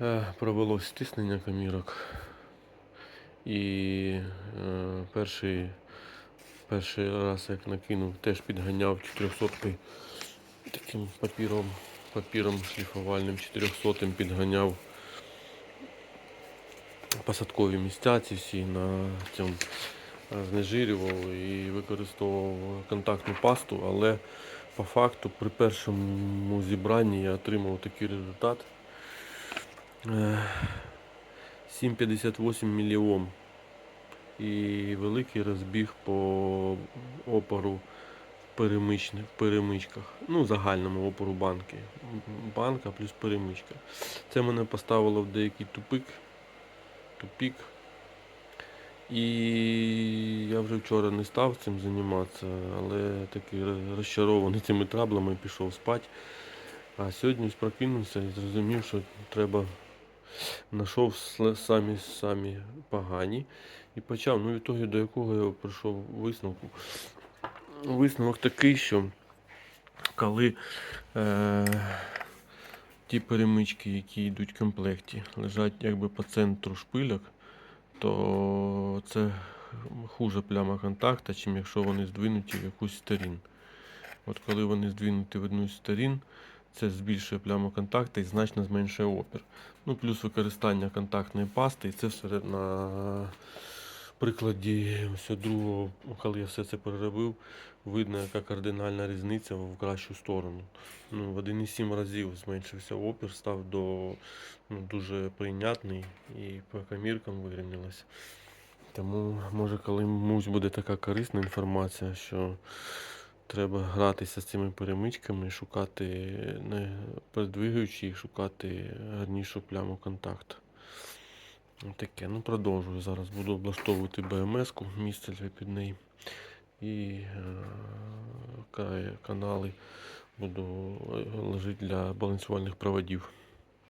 Е, Провелось стиснення камірок. І е, перший, перший раз, як накинув, теж підганяв 400 таким папіром, папіром шліфувальним 400 підганяв посадкові місця ці всі на цьому е, знежирював і використовував контактну пасту, але по факту при першому зібранні я отримав такий результат. Е, 7,58 мільйом. І великий розбіг по опору перемичних, перемичках. Ну, загальному опору банки. Банка плюс перемичка. Це мене поставило в деякий тупик. Тупік. І я вже вчора не став цим займатися, але такий розчарований цими траблами пішов спати. А сьогодні прокинувся і зрозумів, що треба знайшов самі самі погані і почав. Ну, від того, до якого я прийшов висновку. Висновок такий, що коли е, ті перемички, які йдуть в комплекті, лежать якби по центру шпильок, то це хуже пляма контакта, чим якщо вони здвинуті в якусь сторін. От коли вони здвинуті в одну з сторін, це збільшує пляму контакту і значно зменшує опір. Ну, плюс використання контактної пасти, і це все на прикладі ось другого, коли я все це переробив, видно, яка кардинальна різниця в кращу сторону. Ну, в 1,7 разів зменшився опір, став до ну, дуже прийнятний і по каміркам вирівнялося. Тому, може, комусь буде така корисна інформація, що треба гратися з цими перемичками, шукати, не передвигаючи їх, шукати гарнішу пляму контакту. Таке, ну продовжую. Зараз буду облаштовувати БМС-ку, місце під неї. І е, канали буду е, ложити для балансувальних проводів.